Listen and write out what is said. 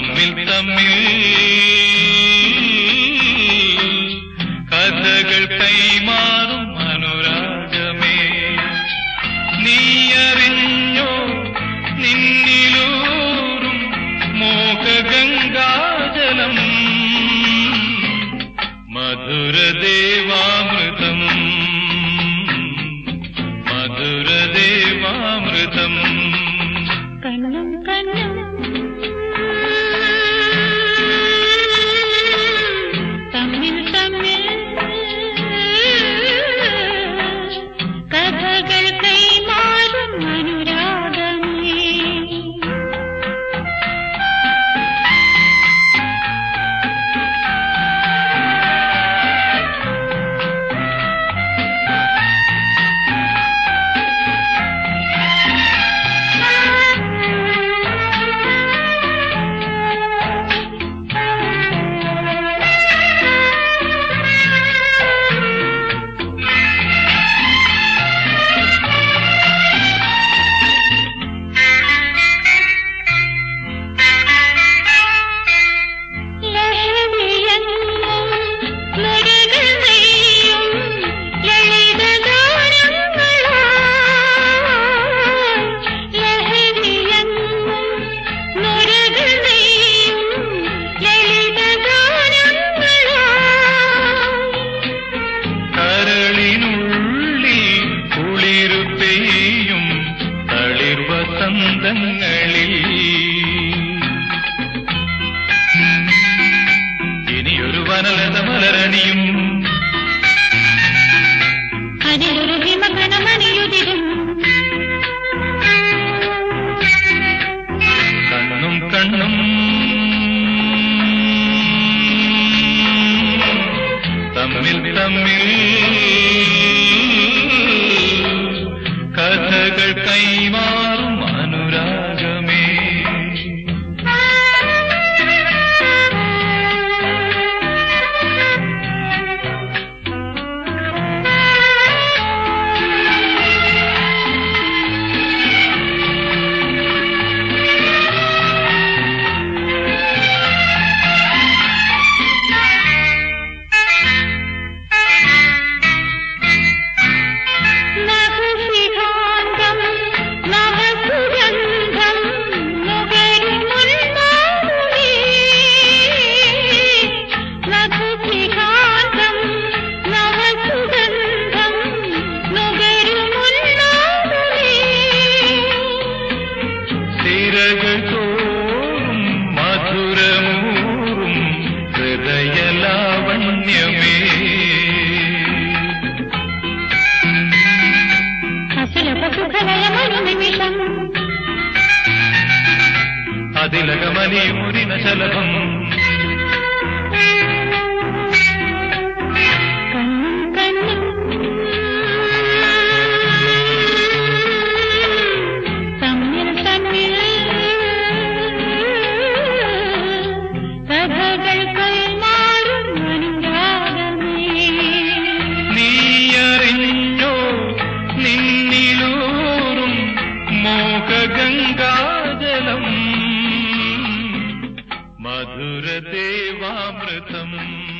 തമ്മിൽ തമ്മിൽ കഥകൾ കൈമാറും അനുരാഗമേ നീ അറിഞ്ഞോ? നിന്നിലൂറും മോഹഗംഗാജലം. മധുരദേവാമൃതം. മധുരദേവാമൃതം. കണ്ണും വസന്തങ്ങളിൽ ഒരു വനലത മലരണിയും. അതിലൊരു ഹിമകണമണിയുതിരും കണ്ണും കണ്ണും. തമ്മിൽ തമ്മിൽ കഥകൾ കൈമാറും అదిలగమని ఊరిన శలభం मधुरदेवामृतम्।